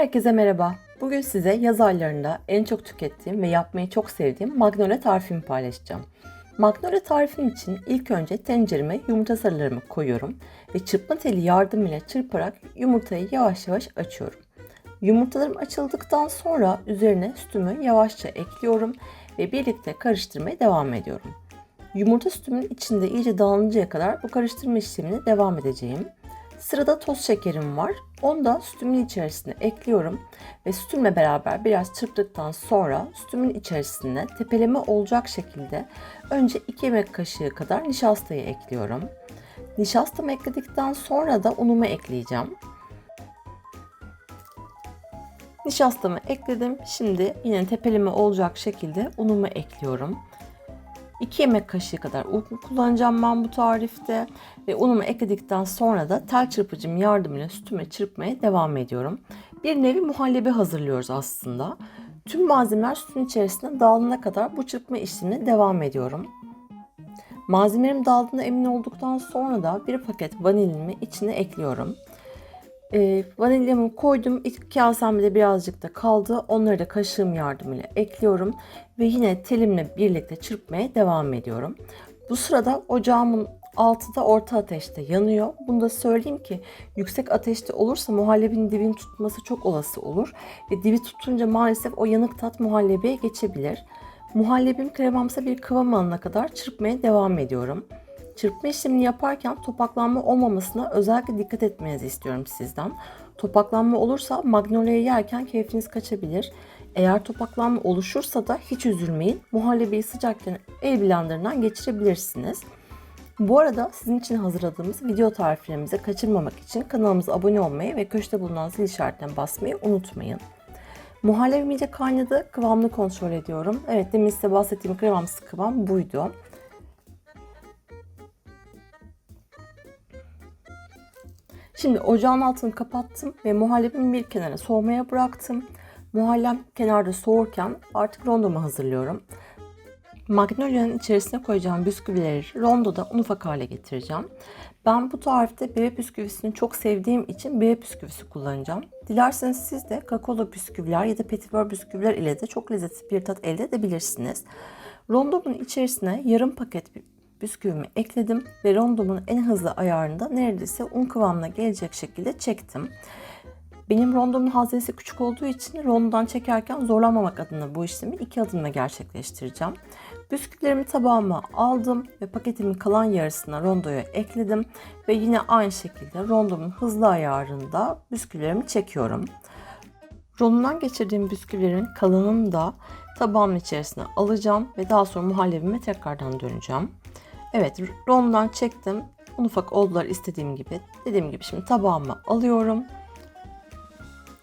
Herkese merhaba. Bugün size yaz aylarında en çok tükettiğim ve yapmayı çok sevdiğim magnolia tarifimi paylaşacağım. Magnolia tarifim için ilk önce tencereme yumurta sarılarımı koyuyorum ve çırpma teli yardımıyla çırparak yumurtayı yavaş yavaş açıyorum. Yumurtalarım açıldıktan sonra üzerine sütümü yavaşça ekliyorum ve birlikte karıştırmaya devam ediyorum. Yumurta sütümün içinde iyice dağılıncaya kadar bu karıştırma işlemine devam edeceğim. Sırada toz şekerim var. Onu da sütümün içerisine ekliyorum ve sütümle beraber biraz çırptıktan sonra sütümün içerisine tepeleme olacak şekilde önce 2 yemek kaşığı kadar nişastayı ekliyorum. Nişastamı ekledikten sonra da unumu ekleyeceğim. Nişastamı ekledim. Şimdi yine tepeleme olacak şekilde unumu ekliyorum. 2 yemek kaşığı kadar un kullanacağım ben bu tarifte. Ve unumu ekledikten sonra da tel çırpıcım yardımıyla sütüme çırpmaya devam ediyorum. Bir nevi muhallebi hazırlıyoruz aslında. Tüm malzemeler sütün içerisinde dağılana kadar bu çırpma işlemine devam ediyorum. Malzemelerim dağıldığına emin olduktan sonra da bir paket vanilimi içine ekliyorum. E, vanilyamı koydum. İlk kasemde birazcık da kaldı. Onları da kaşığım yardımıyla ekliyorum. Ve yine telimle birlikte çırpmaya devam ediyorum. Bu sırada ocağımın altı da orta ateşte yanıyor. Bunu da söyleyeyim ki yüksek ateşte olursa muhallebinin dibini tutması çok olası olur. Ve dibi tutunca maalesef o yanık tat muhallebiye geçebilir. Muhallebim kremamsa bir kıvam alana kadar çırpmaya devam ediyorum. Çırpma işlemini yaparken topaklanma olmamasına özellikle dikkat etmenizi istiyorum sizden. Topaklanma olursa magnolia'yı yerken keyfiniz kaçabilir. Eğer topaklanma oluşursa da hiç üzülmeyin. Muhallebiyi sıcakken el blenderından geçirebilirsiniz. Bu arada sizin için hazırladığımız video tariflerimizi kaçırmamak için kanalımıza abone olmayı ve köşede bulunan zil işaretine basmayı unutmayın. Muhallebim iyice kaynadı. Kıvamını kontrol ediyorum. Evet demin size bahsettiğim kremamsı kıvam buydu. Şimdi ocağın altını kapattım ve muhallebimi bir kenara soğumaya bıraktım. Muhallem kenarda soğurken artık rondomu hazırlıyorum. Magnolia'nın içerisine koyacağım bisküvileri rondoda un ufak hale getireceğim. Ben bu tarifte bebek bisküvisini çok sevdiğim için bebek bisküvisi kullanacağım. Dilerseniz siz de kakaolu bisküviler ya da petibör bisküviler ile de çok lezzetli bir tat elde edebilirsiniz. Rondomun içerisine yarım paket bisküvimi ekledim ve rondomun en hızlı ayarında neredeyse un kıvamına gelecek şekilde çektim. Benim rondomun haznesi küçük olduğu için rondodan çekerken zorlanmamak adına bu işlemi iki adımla gerçekleştireceğim. Bisküvilerimi tabağıma aldım ve paketimin kalan yarısına rondoya ekledim ve yine aynı şekilde rondomun hızlı ayarında bisküvilerimi çekiyorum. Rondodan geçirdiğim bisküvilerin kalanını da tabağımın içerisine alacağım ve daha sonra muhallebime tekrardan döneceğim. Evet rondodan çektim. Un ufak oldular istediğim gibi. Dediğim gibi şimdi tabağıma alıyorum.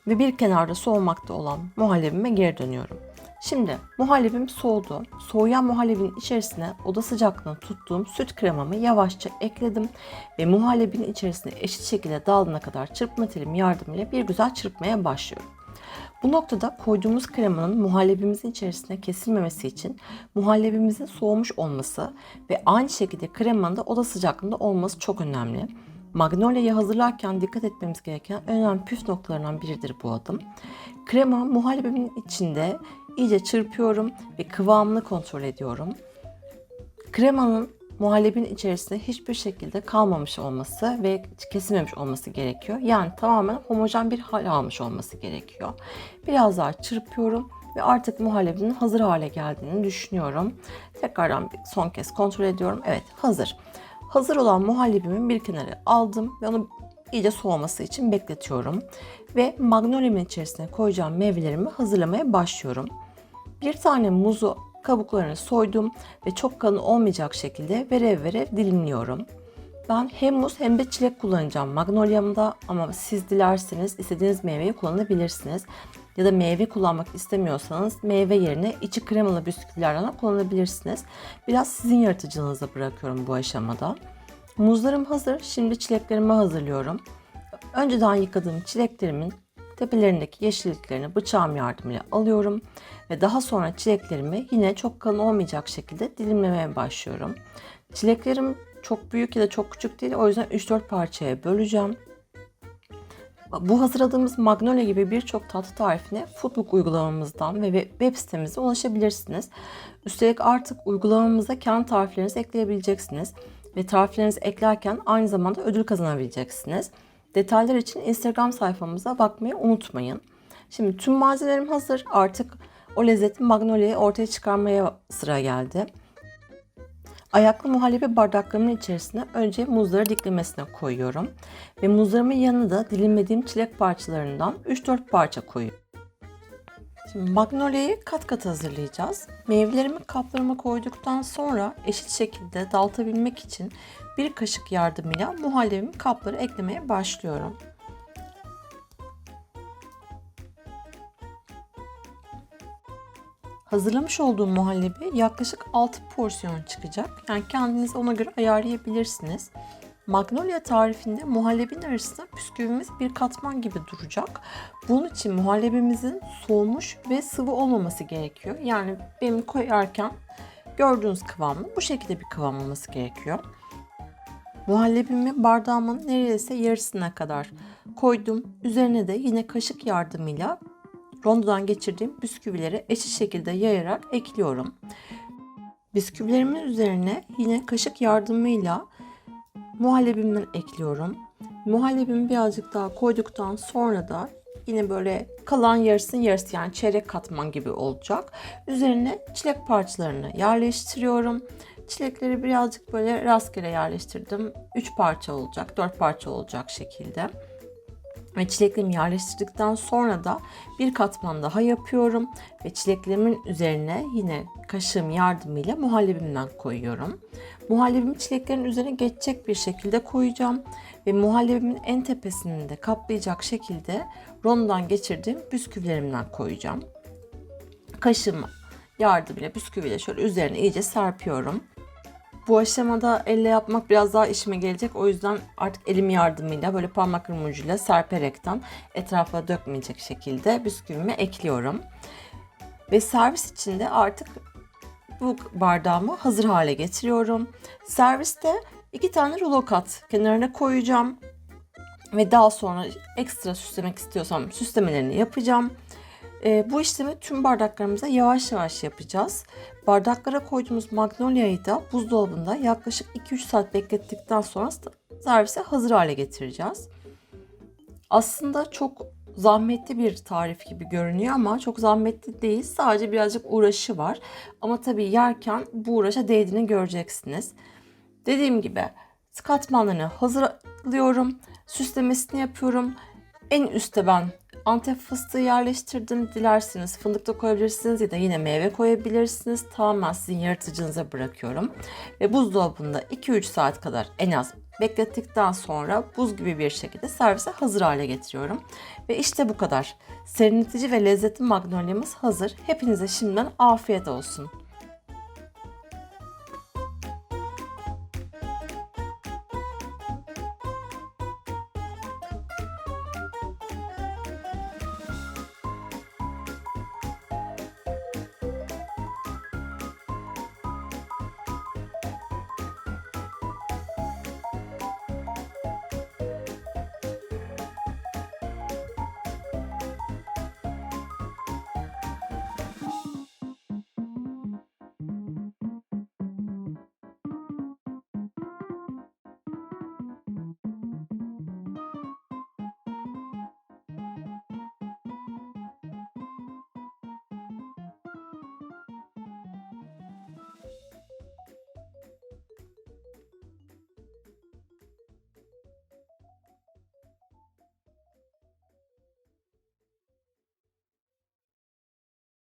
Ve bir kenarda soğumakta olan muhallebime geri dönüyorum. Şimdi muhallebim soğudu. Soğuyan muhallebin içerisine oda sıcaklığında tuttuğum süt kremamı yavaşça ekledim ve muhallebin içerisine eşit şekilde dağılana kadar çırpma telim yardımıyla bir güzel çırpmaya başlıyorum. Bu noktada koyduğumuz kremanın muhallebimizin içerisine kesilmemesi için muhallebimizin soğumuş olması ve aynı şekilde kremanın da oda sıcaklığında olması çok önemli. Magnolia'yı hazırlarken dikkat etmemiz gereken önemli püf noktalarından biridir bu adım. Krema muhallebimin içinde iyice çırpıyorum ve kıvamını kontrol ediyorum. Kremanın muhallebinin içerisinde hiçbir şekilde kalmamış olması ve kesilmemiş olması gerekiyor. Yani tamamen homojen bir hal almış olması gerekiyor. Biraz daha çırpıyorum ve artık muhallebinin hazır hale geldiğini düşünüyorum. Tekrardan bir son kez kontrol ediyorum. Evet hazır. Hazır olan muhallebimin bir kenara aldım ve onu iyice soğuması için bekletiyorum. Ve magnolia'nın içerisine koyacağım meyvelerimi hazırlamaya başlıyorum. Bir tane muzu kabuklarını soydum ve çok kalın olmayacak şekilde verev verev dilimliyorum. Ben hem muz hem de çilek kullanacağım magnolia'mda ama siz dilerseniz istediğiniz meyveyi kullanabilirsiniz. Ya da meyve kullanmak istemiyorsanız meyve yerine içi kremalı bisküvilerden kullanabilirsiniz. Biraz sizin yaratıcılığınıza bırakıyorum bu aşamada. Muzlarım hazır. Şimdi çileklerimi hazırlıyorum. Önceden yıkadığım çileklerimin tepelerindeki yeşilliklerini bıçağım yardımıyla alıyorum ve daha sonra çileklerimi yine çok kalın olmayacak şekilde dilimlemeye başlıyorum. Çileklerim çok büyük ya da çok küçük değil o yüzden 3-4 parçaya böleceğim. Bu hazırladığımız Magnolia gibi birçok tatlı tarifine Foodbook uygulamamızdan ve web sitemize ulaşabilirsiniz. Üstelik artık uygulamamıza kendi tariflerinizi ekleyebileceksiniz ve tariflerinizi eklerken aynı zamanda ödül kazanabileceksiniz. Detaylar için Instagram sayfamıza bakmayı unutmayın. Şimdi tüm malzemelerim hazır. Artık o lezzetli Magnolia'yı ortaya çıkarmaya sıra geldi. Ayaklı muhallebi bardaklarımın içerisine önce muzları diklemesine koyuyorum. Ve muzlarımın yanına da dilimlediğim çilek parçalarından 3-4 parça koyuyorum. Magnolia'yı kat kat hazırlayacağız. Meyvelerimi kaplarıma koyduktan sonra eşit şekilde dağıtabilmek için bir kaşık yardımıyla muhallebimi kaplara eklemeye başlıyorum. Hazırlamış olduğum muhallebi yaklaşık 6 porsiyon çıkacak. Yani kendiniz ona göre ayarlayabilirsiniz. Magnolia tarifinde muhallebin arasında bisküvimiz bir katman gibi duracak. Bunun için muhallebimizin soğumuş ve sıvı olmaması gerekiyor. Yani benim koyarken gördüğünüz kıvamı bu şekilde bir kıvam olması gerekiyor. Muhallebimi bardağımın neredeyse yarısına kadar koydum. Üzerine de yine kaşık yardımıyla rondodan geçirdiğim bisküvileri eşit şekilde yayarak ekliyorum. Bisküvilerimin üzerine yine kaşık yardımıyla muhallebimden ekliyorum. Muhallebimi birazcık daha koyduktan sonra da yine böyle kalan yarısın yarısı yani çeyrek katman gibi olacak. Üzerine çilek parçalarını yerleştiriyorum. Çilekleri birazcık böyle rastgele yerleştirdim. 3 parça olacak, 4 parça olacak şekilde. Ve çileklerimi yerleştirdikten sonra da bir katman daha yapıyorum. Ve çileklerimin üzerine yine kaşığım yardımıyla muhallebimden koyuyorum. Muhallebimi çileklerin üzerine geçecek bir şekilde koyacağım. Ve muhallebimin en tepesini de kaplayacak şekilde rondodan geçirdiğim bisküvilerimden koyacağım. Kaşığım yardımıyla bisküviyle şöyle üzerine iyice serpiyorum. Bu aşamada elle yapmak biraz daha işime gelecek. O yüzden artık elim yardımıyla böyle parmak ucuyla serperekten etrafa dökmeyecek şekilde bisküvimi ekliyorum. Ve servis içinde artık bu bardağımı hazır hale getiriyorum. Serviste iki tane rulo kat kenarına koyacağım. Ve daha sonra ekstra süslemek istiyorsam süslemelerini yapacağım. E, bu işlemi tüm bardaklarımıza yavaş yavaş yapacağız. Bardaklara koyduğumuz magnolia'yı da buzdolabında yaklaşık 2-3 saat beklettikten sonra servise hazır hale getireceğiz. Aslında çok zahmetli bir tarif gibi görünüyor ama çok zahmetli değil. Sadece birazcık uğraşı var. Ama tabii yerken bu uğraşa değdiğini göreceksiniz. Dediğim gibi katmanlarını hazırlıyorum. Süslemesini yapıyorum. En üstte ben Antep fıstığı yerleştirdim. Dilerseniz fındık da koyabilirsiniz ya da yine meyve koyabilirsiniz. Tamamen sizin yaratıcınıza bırakıyorum. Ve buzdolabında 2-3 saat kadar en az beklettikten sonra buz gibi bir şekilde servise hazır hale getiriyorum. Ve işte bu kadar. Serinletici ve lezzetli magnolia'mız hazır. Hepinize şimdiden afiyet olsun.